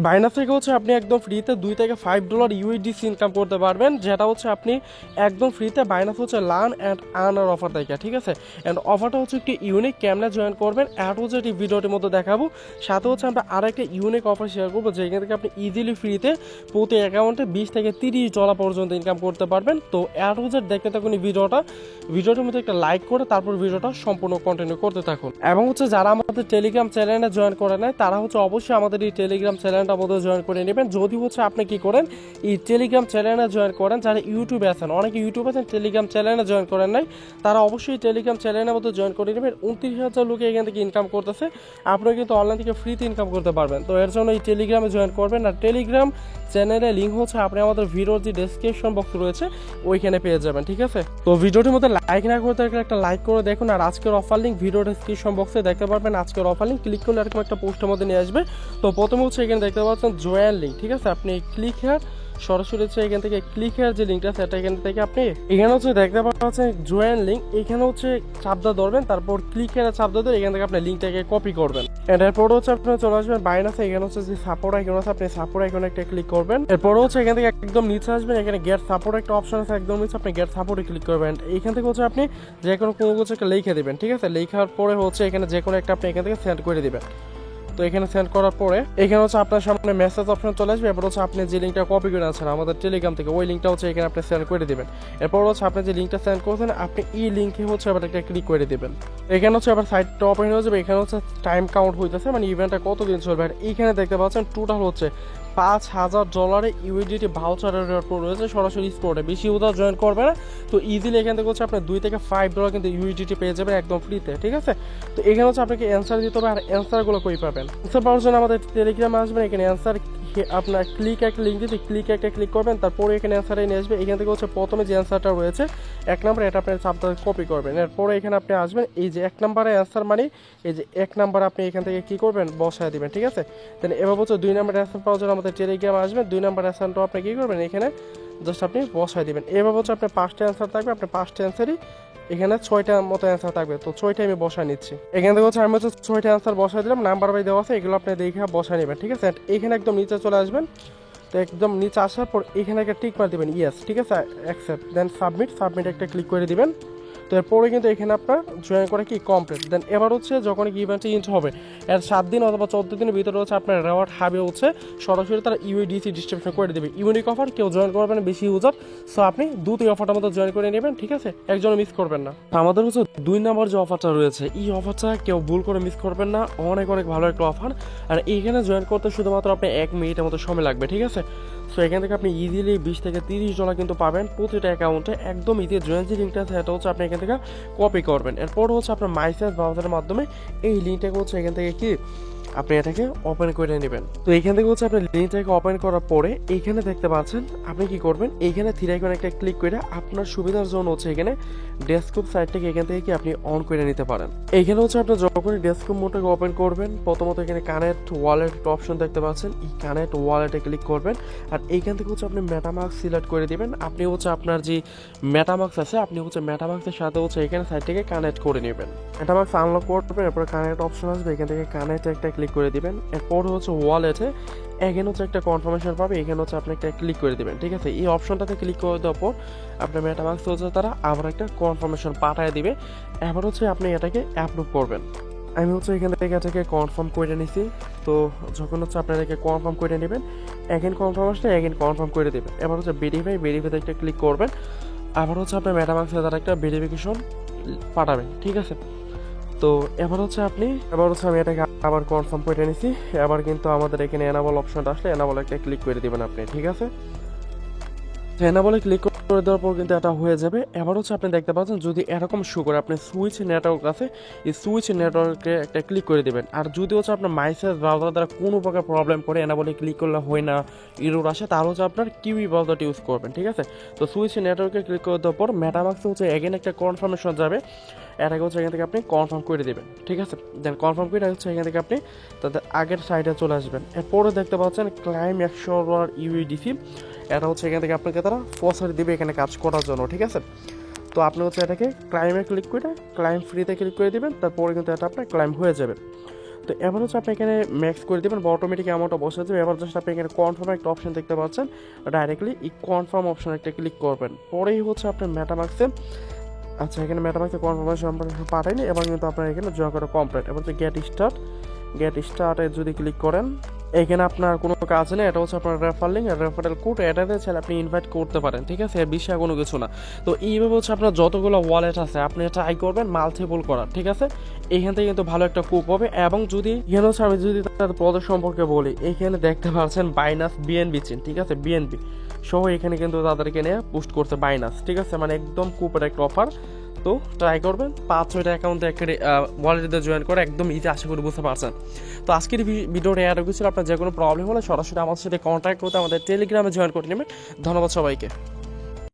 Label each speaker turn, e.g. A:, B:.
A: Binance থেকে হচ্ছে আপনি একদম ফ্রিতে দুই থেকে ফাইভ ডলার ইউএসডিসি ইনকাম করতে পারবেন, যেটা হচ্ছে আপনি একদম ফ্রিতে বাইনাস হচ্ছে লার্ন অ্যান্ড আর্নার অফার থেকে, ঠিক আছে? অ্যান্ড অফারটা হচ্ছে একটি ইউনিক ক্যামেরা জয়েন করবেন অ্যাড হচ্ছে একটি ভিডিওটির মধ্যে দেখাবো। সাথে হচ্ছে আমরা আর একটা ইউনিক অফার শেয়ার করব, যেখান থেকে আপনি ইজিলি ফ্রিতে প্রতি অ্যাকাউন্টে বিশ থেকে তিরিশ ডলার পর্যন্ত ইনকাম করতে পারবেন। তো অ্যাড হচ্ছে দেখতে থাকুন এই ভিডিওটা, ভিডিওটির মধ্যে একটা লাইক করে তারপর ভিডিওটা সম্পূর্ণ কন্টিনিউ করতে থাকুন। এবং হচ্ছে যারা আমাদের টেলিগ্রাম চ্যানেলে জয়েন করে নেয় তারা হচ্ছে অবশ্যই আমাদের এই টেলিগ্রাম চ্যানেলটা মধ্যে জয়েন করে নেবেন। যদি হচ্ছে আপনি কি করেন, এই টেলিগ্রাম চ্যানেলে জয়েন করেন, যারা ইউটিউবে আছেন, অনেকে ইউটিউবে আছেন টেলিগ্রাম চ্যানেলে জয়েন করেন নাই, তারা অবশ্যই টেলিগ্রাম চ্যানেলের মধ্যে জয়েন করে নেবেন। উনত্রিশ হাজার লোকে এখান থেকে ইনকাম করতেছে। আপনিও কিন্তু অনলাইন থেকে ফ্রিতে ইনকাম করতে পারবেন। তো এর জন্য এই টেলিগ্রামে জয়েন করবেন। আর টেলিগ্রাম চ্যানেলের লিঙ্ক হচ্ছে আপনি আমাদের ভিডিওর যে ডেসক্রিপশন বক্স রয়েছে, ওইখানে পেয়ে যাবেন, ঠিক আছে? তো ভিডিওটির মধ্যে লাইক না করে থাকলে একটা লাইক করে দেখুন। আর আজকের অফার লিঙ্ক ভিডিও ডেসক্রিপশন বক্সে দেখতে পারবেন। আজকের অফার লিঙ্ক ক্লিক করলে এরকম একটা পোস্টের মধ্যে নিয়ে আসবে। তো প্রথমে হচ্ছে এখানে দেখতে পাচ্ছেন জয়েন লিঙ্ক ঠিক আছে? আপনি ক্লিক হেয়ার সরাসরি হচ্ছে এখান থেকে ক্লিক হেয়ার যে লিঙ্কটা সেটা এখান থেকে আপনি এখানে হচ্ছে দেখতে পাচ্ছেন জয়েন লিঙ্ক এখানে হচ্ছে চাপদা ধরবেন, তারপর ক্লিক হেয়ার চাপদা ধরে এখান থেকে আপনি লিঙ্কটাকে কপি করবেন। এরপর হচ্ছে আপনি চলে আসবেন বাইনাসে এখানে হচ্ছে যে সাপোর্ট আইকন আছে, আপনি সাপোর্ট আইকনে একটা ক্লিক করবেন। এরপর হচ্ছে এখান থেকে একদম নিচে আসবেন, এখানে গেট সাপোর্ট একটা অপশন আছে, একদম নিচে আপনি গেট সাপোর্টে ক্লিক করবেন। এখান থেকে হচ্ছে আপনি যে কোনো কোনো কিছু একটা লিখে দিবেন, ঠিক আছে? লেখার পরে হচ্ছে এখানে যে কোনো একটা আপনি এখান থেকে সেন্ড করে দিবেন। তো এখানে সেন্ড করার পরে, এখানে হচ্ছে আপনার সামনে মেসেজ অপশন চলে আসবে। এরপর হচ্ছে আপনি যে লিঙ্কটা কপি করে আছেন আমাদের টেলিগ্রাম থেকে, ওই লিঙ্কটা হচ্ছে এখানে আপনি সেন্ড করে দেবেন। এরপর হচ্ছে আপনি যে লিঙ্কটা সেন্ড করছেন, আপনি ই লিঙ্কে হচ্ছে আবার একটা ক্লিক করে দেবেন। এখানে হচ্ছে আবার সাইটটা ওপেন হয়ে যাবে, এখানে হচ্ছে টাইম কাউন্ট হইতেছে মানে ইভেন্টটা কতদিন চলবে? আর এখানে দেখতে পাচ্ছেন টোটাল হচ্ছে পাঁচ হাজার ডলারে ইউডিটি ভাউচারের উপর রয়েছে সরাসরি স্পোর্টে বেশি উদার জয়েন করবে না। তো ইজিলি এখান থেকে হচ্ছে আপনার দুই থেকে ফাইভ ডলার কিন্তু ইউডিটি পেয়ে যাবেন একদম ফ্রিতে ঠিক আছে? তো এখানে হচ্ছে আপনাকে অ্যান্সার দিতে হবে আর অ্যান্সারগুলো কই পাবেন? অ্যান্সার পাওয়ার জন্য আমাদের টেলিগ্রাম আসবেন এখানে অ্যান্সার আপনার ক্লিক একটা লিঙ্ক দিতে ক্লিক একটা ক্লিক করবেন, তারপরে এখানে অ্যান্সারে নিয়ে আসবে। এখান থেকে হচ্ছে প্রথমে যে অ্যান্সারটা রয়েছে, এক নম্বর এটা আপনি চাপটা কপি করবেন। এরপরে এখানে আপনি আসবেন, এই যে এক নম্বরে অ্যান্সার মানে এই যে এক নাম্বার আপনি এখান থেকে কী করবেন? বসায় দিবেন, ঠিক আছে? দেন এবার হচ্ছে দুই নম্বর অ্যান্সার পাওয়ার জন্য আমাদের টেলিগ্রাম আসবেন দুই নম্বর অ্যান্সারটা আপনি কী করবেন? এখানে জাস্ট আপনি বসায় দিবেন। এবার হচ্ছে আপনার পাঁচটা অ্যান্সার থাকবে। আপনার পাঁচটা অ্যান্সারই এখানে ছয়টা মতো অ্যান্সার থাকবে। তো ছয়টা আমি বসায় নিচ্ছি। এখান থেকে হচ্ছে আমি হচ্ছে ছয়টা অ্যান্সার বসায় দিলাম নাম্বার বাই দেওয়া আছে, এগুলো আপনি দেখে বসায় নেবেন, ঠিক আছে? এখানে একদম নিচে চলে আসবেন। তো একদম নিচে আসার পর এখানে একটা টিক মার দেবেন ইয়েস ঠিক আছে? অ্যাকসেপ্ট দেন সাবমিট সাবমিট একটা ক্লিক করে দিবেন। তো এরপরে কিন্তু এখানে আপনার জয়েন করে কি কমপ্লিট দেন এবার হচ্ছে যখন কি ইভেন্টটা ইন্ট হবে, এর সাত দিন অথবা চোদ্দ দিনের ভিতরে হচ্ছে আপনার রেওয়ার্ড হাবে হচ্ছে সরাসরি তারা ইউডিসি ডিস্ট্রিবিউশন করে দেবে। ইউনিক অফার কেউ জয়েন করবেন বেশি ইউজার সো আপনি দুটো অফারটার মধ্যে জয়েন করে নেবেন, ঠিক আছে? একজন মিস করবেন না। আমাদের হচ্ছে দুই নম্বর যে অফারটা রয়েছে, এই অফারটা কেউ ভুল করে মিস করবেন না। অনেক অনেক ভালো একটা অফার আর এইখানে জয়েন করতে শুধুমাত্র আপনি এক মিনিটের মতো সময় লাগবে, ঠিক আছে? সো এখান থেকে আপনি ইজিলি বিশ থেকে তিরিশ ডলার কিন্তু পাবেন প্রতিটা অ্যাকাউন্টে একদম ইজি জয়েন যে লিঙ্কটা সেটা হচ্ছে, আপনি এখান থেকে কপি করবেন। এরপর হচ্ছে আপনার মাইসেন্স ব্রাউজারের মাধ্যমে এই লিঙ্কটাকে হচ্ছে এখান থেকে কি? আপনি এটাকে ওপেন করে নেবেন। তো এখান থেকে হচ্ছে আপনি লিঙ্কটাকে ওপেন করার পরে এখানে দেখতে পাচ্ছেন, আপনি কি করবেন? এইখানে থ্রি আইকন একটা ক্লিক করে আপনার সুবিধার জন্য হচ্ছে এখানে ডেস্কটপ সাইটটাকে এখান থেকে কি আপনি অন করে নিতে পারেন। এইখানে হচ্ছে আপনি যখনই ডেস্কটপ মোডটাকে ওপেন করবেন, প্রথমত এখানে কানেক্ট ওয়ালেট অপশন দেখতে পাচ্ছেন। এই কানেক্ট ওয়ালেটে ক্লিক করবেন আর এইখান থেকে হচ্ছে আপনি মেটামার্ক সিলেক্ট করে দিবেন। আপনি হচ্ছে আপনার যে মেটামার্কস আছে, আপনি হচ্ছে মেটামার্কসের সাথে হচ্ছে এখানে সাইট থেকে কানেক্ট করে নেবেন। মেটামার্কস আনলক করবেন এরপর কানেক্ট অপশন আসবে। এখান থেকে কানেক্ট একটা ক্লিক করে দিবেন। এরপর হচ্ছে ওয়ালেটে এখানে হচ্ছে একটা কনফার্মেশন পাবে, এখানে হচ্ছে আপনি একটা ক্লিক করে দিবেন, ঠিক আছে? এই অপশনটাতে ক্লিক করে দেওয়ার পর আপনার মেটামার্কস হচ্ছে তারা আবার একটা কনফার্মেশন পাঠায় দিবে। এবার হচ্ছে আপনি এটাকে অ্যাপ্রুভ করবেন। আমি হচ্ছে এখান থেকে এটাকে কনফার্ম করে নিছি। তো যখন হচ্ছে আপনারা এটাকে কনফার্ম করে নেবেন এগেন কনফার্ম আসলে এগেন কনফার্ম করে দেবেন। এবার হচ্ছে ভেরিফাই ভেরিফাইতে একটা ক্লিক করবেন। আবার হচ্ছে আপনার মেটামার্কসে তারা একটা ভেরিফিকেশন পাঠাবেন, ঠিক আছে? তো এবার হচ্ছে আপনি এবার হচ্ছে আমি এটাকে আবার কনফার্ম করে নিছি। এবার কিন্তু আমাদের এখানে এনাবল অপশনটা আসলে এনাবল একটা ক্লিক করে দিবেন আপনি, ঠিক আছে? এনাবলে ক্লিক করে দেওয়ার পর কিন্তু এটা হয়ে যাবে। এবার হচ্ছে আপনি দেখতে পাচ্ছেন যদি এরকম শো করে আপনি সুইচ নেটওয়ার্ক আছে, এই সুইচ নেটওয়ার্কে একটা ক্লিক করে দিবেন। আর যদি হচ্ছে আপনার মাইসেজ ব্রাউজার দ্বারা কোনো প্রকার প্রবলেম করে এনাবলে ক্লিক করলে হয় না ইরোর আসে, তাহলে হচ্ছে আপনার কিউই ব্রাউজারটা ইউজ করবেন, ঠিক আছে? তো সুইচ নেটওয়ার্কে ক্লিক করে দেওয়ার পর মেটামাক্সে হচ্ছে এগেন একটা কনফার্মেশন যাবে। এটাকে হচ্ছে এখান থেকে আপনি কনফার্ম করে দেবেন, ঠিক আছে? দেন কনফার্ম করে হচ্ছে এখান থেকে আপনি তাদের আগের সাইডে চলে আসবেন। এরপরে দেখতে পাচ্ছেন ক্লাইম একশো ইউইডিসি এটা হচ্ছে এখান থেকে আপনাকে তারা ফসারি দিবে। এখানে কাজ করার জন্য, ঠিক আছে? তো আপনি হচ্ছে এটাকে ক্লাইমে ক্লিক করে ক্লাইম ফ্রিতে ক্লিক করে দিবেন, তারপরে কিন্তু এটা আপনার ক্লাইম হয়ে যাবে। তো এবার হচ্ছে আপনি এখানে ম্যাক্স করে দেবেন, বা অটোমেটিক অ্যামাউন্টটা বসে যাবে এবার জাস্ট আপনি এখানে কনফার্ম একটা অপশন দেখতে পাচ্ছেন। ডাইরেক্টলি এই কনফার্ম অপশন একটা ক্লিক করবেন। পরেই হচ্ছে আপনার মেটামাক্সে আচ্ছা এখানে মেটামাক্সে কনফার্মেশন আপনাকে পাঠাইনি, এবার কিন্তু আপনার এখানে জয় করা কমপ্লিট এবার হচ্ছে গেট স্টার্ট গেট স্টার্টে যদি ক্লিক করেন এখানে আপনার কোনো কাজ নেই, এটা হচ্ছে আপনার রেফার লিঙ্ক রেফারেল কোড এটাতে চাইলে আপনি ইনভাইট করতে পারেন, ঠিক আছে? এর বিষয়ে কোনো কিছু না। তো এইভাবে হচ্ছে আপনার যতগুলো ওয়ালেট আছে, আপনি ট্রাই করবেন মাল্টিপল করার, ঠিক আছে? এখান থেকে কিন্তু ভালো একটা কুপ হবে এবং যদি, এখানে হচ্ছে আমি যদি তাদের প্রজেক্ট সম্পর্কে বলি, এখানে দেখতে পাচ্ছেন বাইনাস বিএনবি চিন ঠিক আছে? বিএনবি সহ এখানে কিন্তু তাদেরকে নিয়ে পোস্ট করছে বাইনাস ঠিক আছে? মানে একদম কুপের একটা অফার তো ট্রাই করবেন। পাঁচ ছয়টা অ্যাকাউন্টে একটা ওয়ালেটে জয়েন করে একদম ইজি আশা করি বুঝতে পারছেন। তো আজকের ভিডিওটা এর ছিল। আপনার যে কোনো প্রবলেম হলে সরাসরি আমাদের সাথে কন্ট্যাক্ট করতে আমাদের টেলিগ্রামে জয়েন করে নেবেন। ধন্যবাদ সবাইকে।